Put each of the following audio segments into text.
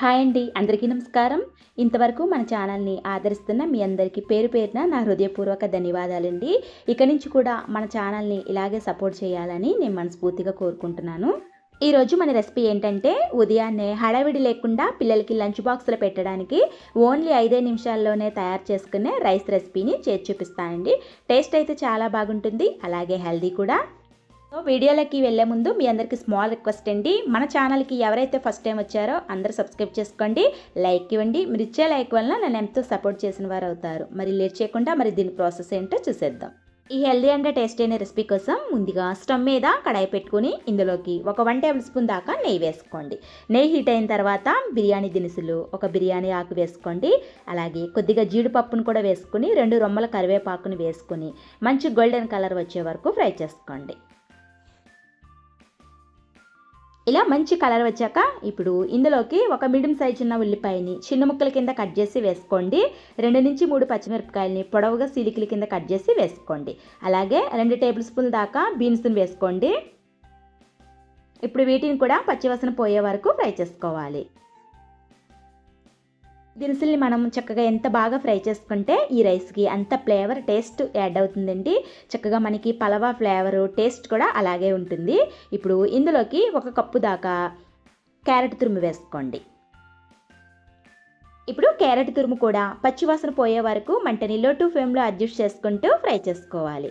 Hi అండి అందరికీ నమస్కారం. ఇంతవరకు మన ఛానల్ని ఆదరిస్తున్న మీ అందరికీ పేరు పేరున నా హృదయపూర్వక ధన్యవాదాలండి. ఇక నుంచి కూడా మన ఛానల్ని ఇలాగే సపోర్ట్ చేయాలని నేను మనస్ఫూర్తిగా కోరుకుంటున్నాను. ఈరోజు మన రెసిపీ ఏంటంటే ఉదయాన్నే హడావిడి లేకుండా పిల్లలకి లంచ్ బాక్సులు పెట్టడానికి ఓన్లీ ఐదే నిమిషాల్లోనే తయారు చేసుకునే రైస్ రెసిపీని చేసి చూపిస్తానండి. టేస్ట్ అయితే చాలా బాగుంటుంది అలాగే హెల్దీ కూడా. సో వీడియోలోకి వెళ్ళే ముందు మీ అందరికీ స్మాల్ రిక్వెస్ట్ అండి. మన ఛానల్కి ఎవరైతే ఫస్ట్ టైం వచ్చారో అందరూ సబ్స్క్రైబ్ చేసుకోండి లైక్ ఇవ్వండి. మీరు ఇచ్చే లైక్ వలన నన్ను ఎంతో సపోర్ట్ చేసిన వారు అవుతారు. మరి లేట్ చేయకుండా మరి దీని ప్రాసెస్ ఏంటో చూసేద్దాం. ఈ హెల్దీ అండ్ టేస్టీ అయిన రెసిపీ కోసం ముందుగా స్టవ్ మీద కడాయి పెట్టుకుని ఇందులోకి ఒక వన్ టేబుల్ స్పూన్ దాకా నెయ్యి వేసుకోండి. నెయ్యి హీట్ అయిన తర్వాత బిర్యానీ దినుసులు ఒక బిర్యానీ ఆకు వేసుకోండి. అలాగే కొద్దిగా జీడిపప్పును కూడా వేసుకుని రెండు రొమ్మల కరివేపాకుని వేసుకుని మంచి గోల్డెన్ కలర్ వచ్చే వరకు ఫ్రై చేసుకోండి. ఇలా మంచి కలర్ వచ్చాక ఇప్పుడు ఇందులోకి ఒక మీడియం సైజ్ ఉన్న ఉల్లిపాయని చిన్న ముక్కల కింద కట్ చేసి వేసుకోండి. రెండు నుంచి మూడు పచ్చిమిరపకాయలని పొడవుగా సీలికల కింద కట్ చేసి వేసుకోండి. అలాగే రెండు టేబుల్ స్పూన్ దాకా బీన్స్ని వేసుకోండి. ఇప్పుడు వీటిని కూడా పచ్చివాసన పోయే వరకు ఫ్రై చేసుకోవాలి. దినుసుల్ని మనం చక్కగా ఎంత బాగా ఫ్రై చేసుకుంటే ఈ రైస్కి అంత ఫ్లేవర్ టేస్ట్ యాడ్ అవుతుందండి. చక్కగా మనకి పలవా ఫ్లేవర్ టేస్ట్ కూడా అలాగే ఉంటుంది. ఇప్పుడు ఇందులోకి ఒక కప్పు దాకా క్యారెట్ తురుము వేసుకోండి. ఇప్పుడు క్యారెట్ తురుము కూడా పచ్చివాసన పోయే వరకు మంటని లో టు ఫ్లేమ్లో అడ్జస్ట్ చేసుకుంటూ ఫ్రై చేసుకోవాలి.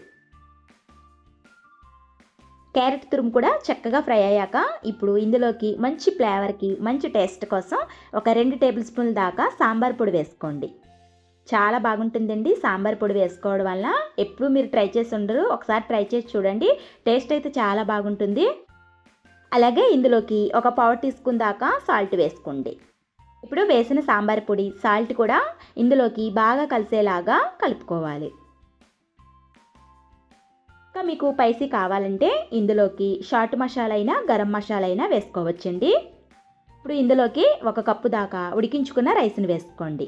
క్యారెట్ తురుము కూడా చక్కగా ఫ్రై అయ్యాక ఇప్పుడు ఇందులోకి మంచి ఫ్లేవర్కి మంచి టేస్ట్ కోసం ఒక రెండు టేబుల్ స్పూన్ల దాకా సాంబార్ పొడి వేసుకోండి. చాలా బాగుంటుందండి సాంబార్ పొడి వేసుకోవడం వల్ల. ఎప్పుడు మీరు ట్రై చేసి ఉండరు. ఒకసారి ట్రై చేసి చూడండి. టేస్ట్ అయితే చాలా బాగుంటుంది. అలాగే ఇందులోకి ఒక పావు టీ స్పూన్ దాకా సాల్ట్ వేసుకోండి. ఇప్పుడు వేసిన సాంబార్ పొడి సాల్ట్ కూడా ఇందులోకి బాగా కలిసేలాగా కలుపుకోవాలి. ఇంకా మీకు పైసీ కావాలంటే ఇందులోకి షార్ట్ మసాలా అయినా గరం మసాలా అయినా వేసుకోవచ్చండి. ఇప్పుడు ఇందులోకి ఒక కప్పు దాకా ఉడికించుకున్న రైస్ని వేసుకోండి.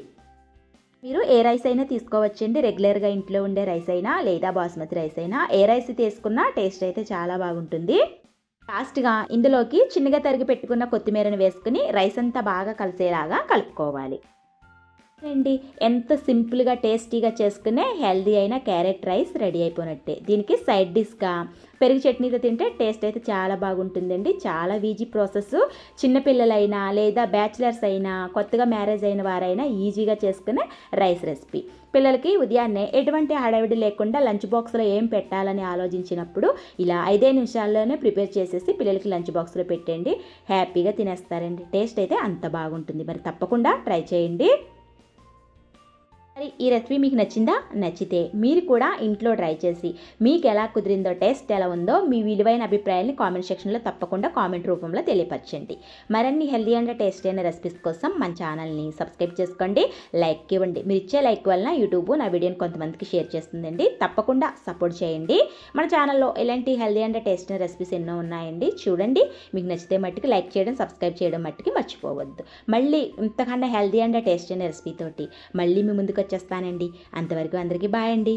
మీరు ఏ రైస్ అయినా తీసుకోవచ్చండి. రెగ్యులర్గా ఇంట్లో ఉండే రైస్ అయినా లేదా బాస్మతి రైస్ అయినా. ఏ రైస్ తీసుకున్నా టేస్ట్ అయితే చాలా బాగుంటుంది. లాస్ట్గా ఇందులోకి చిన్నగా తరిగి పెట్టుకున్న కొత్తిమీరను వేసుకుని రైస్ అంతా బాగా కలిసేలాగా కలుపుకోవాలి. అండి ఎంత సింపుల్గా టేస్టీగా చేసుకునే హెల్దీ అయిన క్యారెట్ రైస్ రెడీ అయిపోయినట్టే. దీనికి సైడ్ డిష్గా పెరుగు చట్నీతో తింటే టేస్ట్ అయితే చాలా బాగుంటుందండి. చాలా ఈజీ ప్రాసెస్ చిన్నపిల్లలైనా లేదా బ్యాచిలర్స్ అయినా కొత్తగా మ్యారేజ్ అయిన వారైనా ఈజీగా చేసుకునే రైస్ రెసిపీ. పిల్లలకి ఉదయాన్నే ఎటువంటి హడావిడి లేకుండా లంచ్ బాక్స్లో ఏం పెట్టాలని ఆలోచించినప్పుడు ఇలా ఐదే నిమిషాల్లోనే ప్రిపేర్ చేసేసి పిల్లలకి లంచ్ బాక్స్లో పెట్టండి హ్యాపీగా తినేస్తారండి. టేస్ట్ అయితే అంత బాగుంటుంది. మరి తప్పకుండా ట్రై చేయండి. ఈ రెసిపీ మీకు నచ్చిందా? నచ్చితే మీరు కూడా ఇంట్లో ట్రై చేసి మీకు ఎలా కుదిరిందో టేస్ట్ ఎలా ఉందో మీ విలువైన అభిప్రాయాన్ని కామెంట్ సెక్షన్లో తప్పకుండా కామెంట్ రూపంలో తెలియపరచండి. మరిన్ని హెల్దీ అండ్ టేస్టీ అయిన రెసిపీస్ కోసం మన ఛానల్ని సబ్స్క్రైబ్ చేసుకోండి లైక్ ఇవ్వండి. మీరు ఇచ్చే లైక్ వలన యూట్యూబ్ నా వీడియోని కొంతమందికి షేర్ చేస్తుందండి. తప్పకుండా సపోర్ట్ చేయండి. మన ఛానల్లో ఇలాంటి హెల్దీ అండ్ టేస్టీ రెసిపీస్ ఎన్నో ఉన్నాయండి చూడండి. మీకు నచ్చితే మట్టుకు లైక్ చేయడం సబ్స్క్రైబ్ చేయడం మట్టుకి మర్చిపోవద్దు. మళ్ళీ ఇంతకన్నా హెల్దీ అండ్ టేస్టీ అయిన రెసిపీ తోటి మళ్ళీ మీ ముందుకు చెప్పానండి. అంతవరకు అందరికీ బాయ్ అండి.